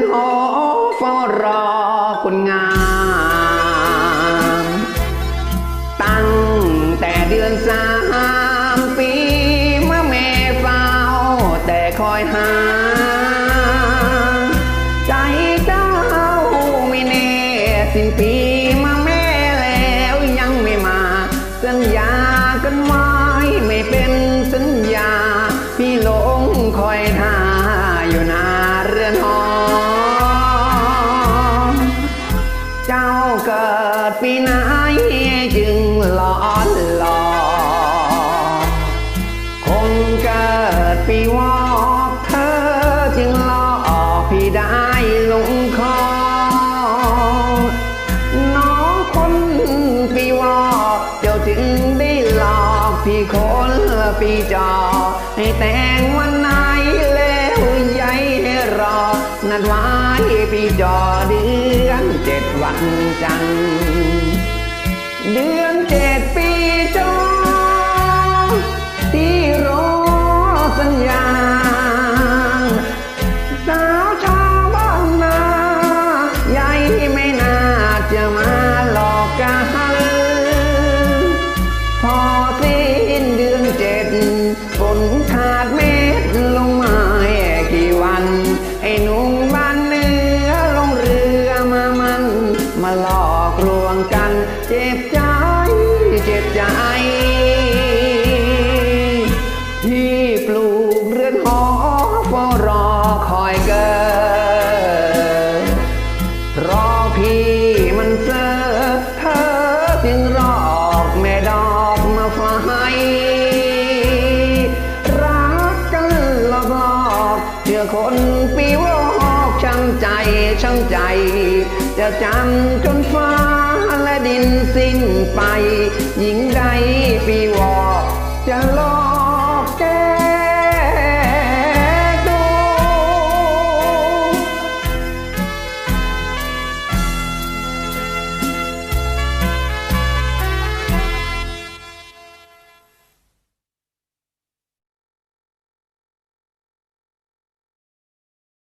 พี่ปลูกเรือนหอเฝ้ารอคนงาม ตั้งแต่เดือนสามปีเมื่อแม่เฝ้าแต่คอยหา ใจเจ้าไม่แน่สิ้นปีมาแม่แล้วยังไม่มา สัญญากันไว้ไม่เป็นสัญญา พี่หลงคอยท่าอยู่นาเรือนหอ เจ้าเกิดปีไหนจึงหลอนหลอคงเกิดปีวอกเธอจึงหลอกพี่ได้ลงคอน้องคนปีวอกเจ้าจึงได้หลอกพี่คนปีจอให้แต่งวันไหนแล้วใยให้รอนัดไว้ปีจอ วันจันทร์เดือนเจ็ดปีจอที่รอสัญญา สาวชาวบ้านนาใหญ่ไม่น่าจะมาหลอกกันพอสิ้นเดือนเจ็ดฝนขาดเม็ดลง เจ็บใจ เจ็บใจ ที่ปลูกเรือนหอเฝ้ารอคอยเกิดรอพี่มันเจอเธอจึงรอกแม่ดอกมาไฟรักกันหลอกหลอกเชื่อคนปีวอกช่างใจช่างใจ จะจำจนฟ้า และดินสิ้นไป หญิงใดปีวอกจะลอ